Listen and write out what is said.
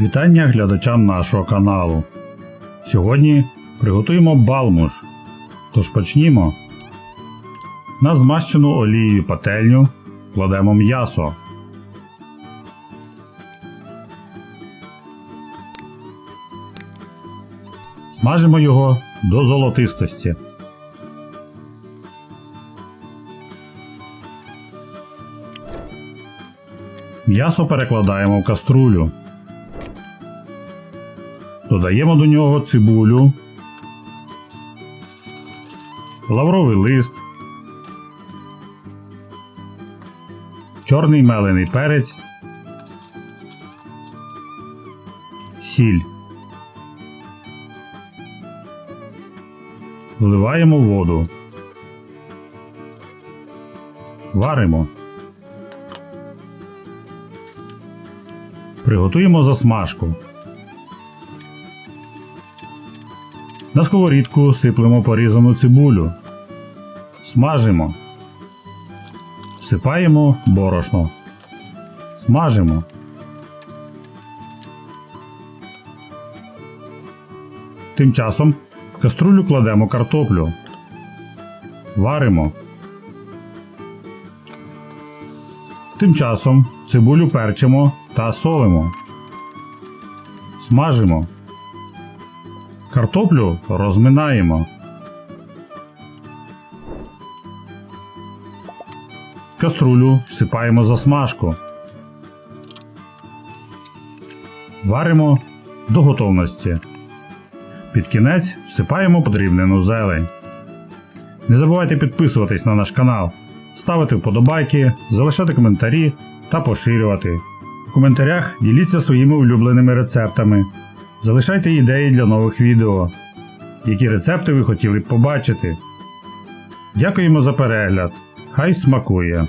Вітання глядачам нашого каналу. Сьогодні приготуємо балмуш. Тож почнімо. На змащену олією пательню кладемо м'ясо. Смажимо його до золотистості. М'ясо перекладаємо в каструлю. Додаємо до нього цибулю, лавровий лист, чорний мелений перець, сіль. Вливаємо воду. Варимо. Приготуємо засмажку. На сковорідку сиплемо порізану цибулю. Смажимо. Сипаємо борошно. Смажимо. Тим часом в каструлю кладемо картоплю. Варимо. Тим часом цибулю перчимо та солимо. Смажимо. Картоплю розминаємо. В каструлю всипаємо засмажку. Варимо до готовності. Під кінець всипаємо подрібнену зелень. Не забувайте підписуватись на наш канал, ставити вподобайки, залишати коментарі та поширювати. Коментарях діліться своїми улюбленими рецептами. Залишайте ідеї для нових відео, які рецепти ви хотіли б побачити. Дякуємо за перегляд. Хай смакує!